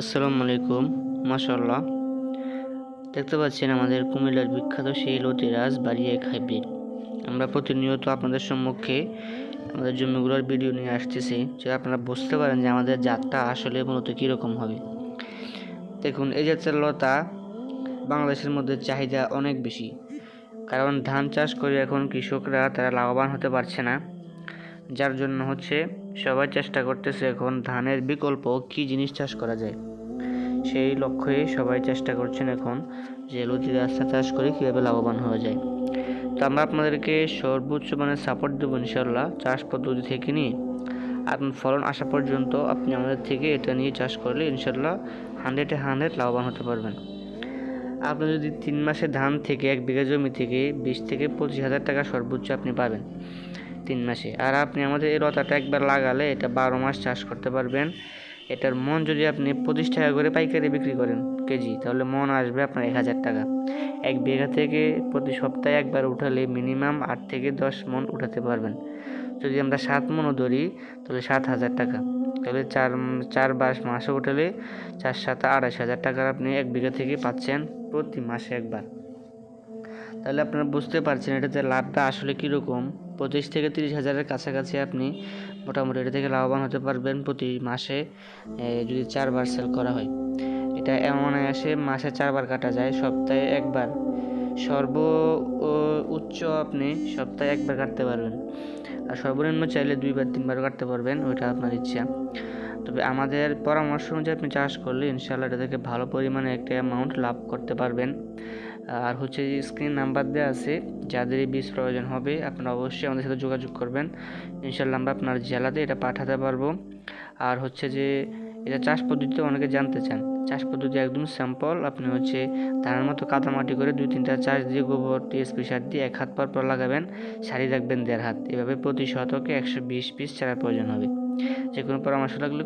আসসালামু আলাইকুম মাশাল্লাহ দেখতে পাচ্ছেন আমাদের কুমিল্লার বিখ্যাত সেই লতিরাজ বাড়িয়ে হাইব্রিড। আমরা প্রতিনিয়ত আপনাদের সম্মুখে আমাদের জমিগুলোর ভিডিও নিয়ে আসতেছি, যে আপনারা বুঝতে পারেন যে আমাদের জাতটা আসলে মূলত কীরকম হবে। দেখুন, এই জাতের লতা বাংলাদেশের মধ্যে চাহিদা অনেক বেশি। কারণ ধান চাষ করে এখন কৃষকরা তারা লাভবান হতে পারছে না। যার জন্য হচ্ছে সবাই চেষ্টা করতেছে এখন ধানের বিকল্প কি জিনিস চাষ করা যায়। সেই লক্ষ্যে সবাই চেষ্টা করছেন এখন যে লতি রাস্তা চাষ করে কীভাবে লাভবান হওয়া যায়। তো আমরা আপনাদেরকে সর্বোচ্চ মানে সাপোর্ট দেবো ইনশাল্লাহ চাষ পদ্ধতি থেকে নিয়ে। আপনার ফলন আসা পর্যন্ত আপনি আমাদের থেকে এটা নিয়ে চাষ করলে ইনশাল্লাহ হান্ড্রেডে হান্ড্রেড লাভবান হতে পারবেন। আপনি যদি তিন মাসে ধান থেকে এক বিঘা জমি থেকে বিশ থেকে পঁচিশ হাজার টাকা সর্বোচ্চ আপনি পাবেন। তিন মাসে। আর আপনি আমাদের এই লতাটা একবার লাগালে এটা বারো মাস চাষ করতে পারবেন। এটার মন যদি আপনি পঁচিশ টাকা করে পাইকারি বিক্রি করেন কেজি, তাহলে মন আসবে আপনার এক হাজার টাকা। এক বিঘা থেকে প্রতি সপ্তাহে একবার উঠালে মিনিমাম আট থেকে দশ মন উঠাতে পারবেন। যদি আমরা সাত মনও ধরি, তাহলে সাত হাজার টাকা। তাহলে চার চার বাস মাসে উঠালে চার সাত আড়াইশ হাজার টাকার আপনি এক বিঘা থেকে পাচ্ছেন প্রতি মাসে একবার। তাহলে আপনারা বুঝতে পারছেন এটাতে লাভটা আসলে কীরকম। পঁচিশ থেকে তিরিশ হাজারের কাছাকাছি আপনি মোটামুটি এটা থেকে লাভবান হতে পারবেন প্রতি মাসে যদি চারবার সেল করা হয়। এটা এমন আসে, মাসে চারবার কাটা যায়, সপ্তাহে একবার। সর্ব উচ্চ আপনি সপ্তাহে একবার কাটতে পারবেন। আর সর্বনিম্ন চাইলে দুইবার, তিনবার কাটতে পারবেন, ওইটা আপনার ইচ্ছা। তবে আমাদের পরামর্শ অনুযায়ী আপনি চাষ করলে ইনশাল্লাহ এটা থেকে ভালো পরিমাণে একটা অ্যামাউন্ট লাভ করতে পারবেন। আর হচ্ছে যে স্ক্রিন নাম্বার দেওয়া আছে, যাদের এই বীজ প্রয়োজন হবে, আপনারা অবশ্যই আমাদের সাথে যোগাযোগ করবেন। ইনশাল্লাহ আমরা আপনার জেলাতে এটা পাঠাতে পারব। আর হচ্ছে যে এটা চাষ পদ্ধতি অনেকে জানতে চান। চাষ পদ্ধতি একদম স্যাম্পল আপনি হচ্ছে ধানের মতো কাদামাটি করে দুই তিনটা চাষ দিয়ে গোবর টিএসপি সার দিয়ে এক হাত পর পর লাগাবেন, সারি রাখবেন দেড় হাত। এভাবে প্রতি শতকে একশো বিশ পিস চারার প্রয়োজন হবে। যে কোনো পরামর্শ লাগলে